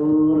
Allah.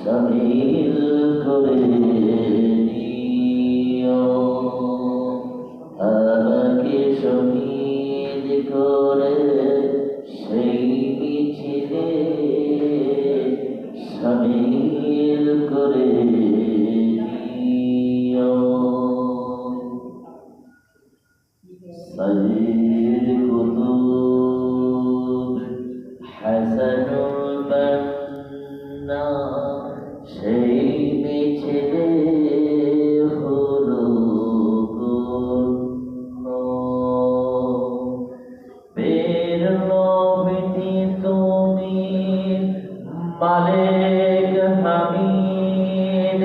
সামিল করে দিও আমাকে শহীদ করে সেই মিছিলে সামিল করে দিও সাইদ কুতুব হাসানুল মালিক হামিদ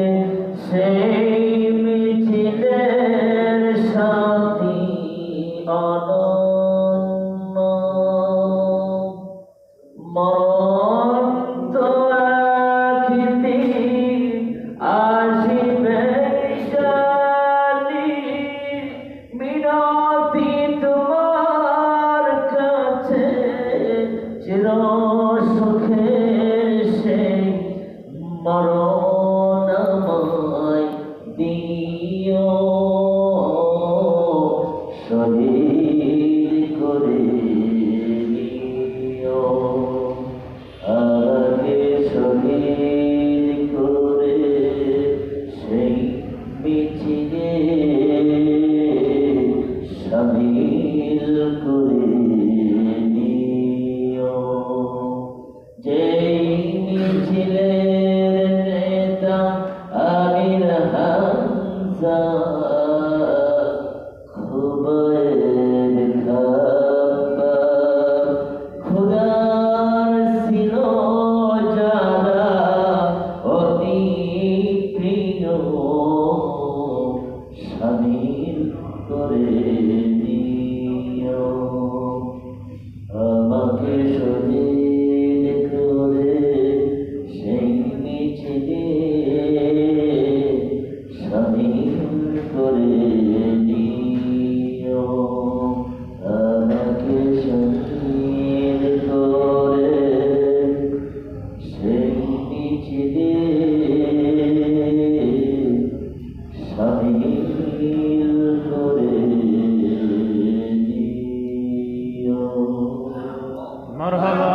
সেই মিছিলের সাথী অনন্য। মরণ তো রাখিতে আসিবে মিনতি তোমার কাছে Sumi. مرحبا